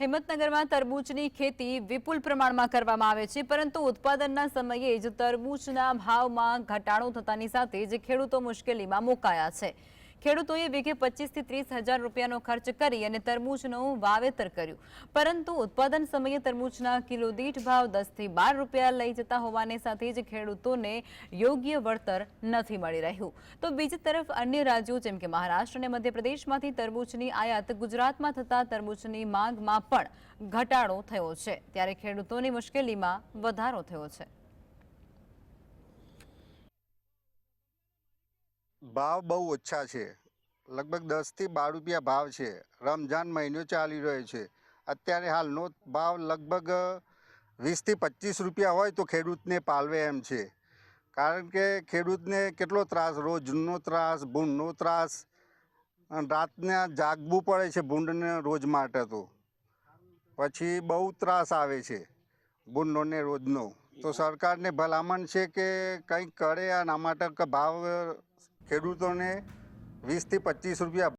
હિંમતનગરમાં તરબૂચની ખેતી વિપુલ પ્રમાણમાં કરવામાં આવે છે, પરંતુ ઉત્પાદનના સમયે જ તરબૂચના ભાવમાં ઘટાડો થતાની સાથે જ ખેડૂતો મુશ્કેલીમાં મુકાયા છે. ખેડૂતોએ વીઘે પચીસથી ત્રીસ હજાર રૂપિયાનો ખર્ચ કરી અને તરબૂચનું વાવેતર કર્યું. પરંતુ ઉત્પાદન સમયે તરબૂચના કિલો દીઠ ભાવ દસથી બાર રૂપિયા લઈ જતા હોવાને સાથે જ ખેડૂતોને યોગ્ય વળતર નથી મળી રહ્યું. તો બીજી તરફ અન્ય રાજ્યો જેમ કે મહારાષ્ટ્ર અને મધ્યપ્રદેશમાંથી તરબૂચની આયાત ગુજરાતમાં થતા તરબૂચની માંગમાં પણ ઘટાડો થયો છે. ત્યારે ખેડૂતોની મુશ્કેલીમાં વધારો થયો છે. ભાવ બહુ ઓછા છે. લગભગ દસથી બાર રૂપિયા ભાવ છે. રમજાન મહિનો ચાલી રહ્યો છે. અત્યારે હાલનો ભાવ લગભગ વીસથી પચીસ રૂપિયા હોય તો ખેડૂતને પાલવે એમ છે. કારણ કે ખેડૂતને કેટલો ત્રાસ, રોજનો ત્રાસ, ભૂંડનો ત્રાસ રાતને જાગવું પડે છે ભૂંડને રોજ માટે તો. પછી બહુ ત્રાસ આવે છે ભૂંડનો ને રોજનો. તો સરકારને ભલામણ છે કે કંઈક કરે અને આ માટે ભાવ ખેડૂતોને વીસથી પચીસ રૂપિયા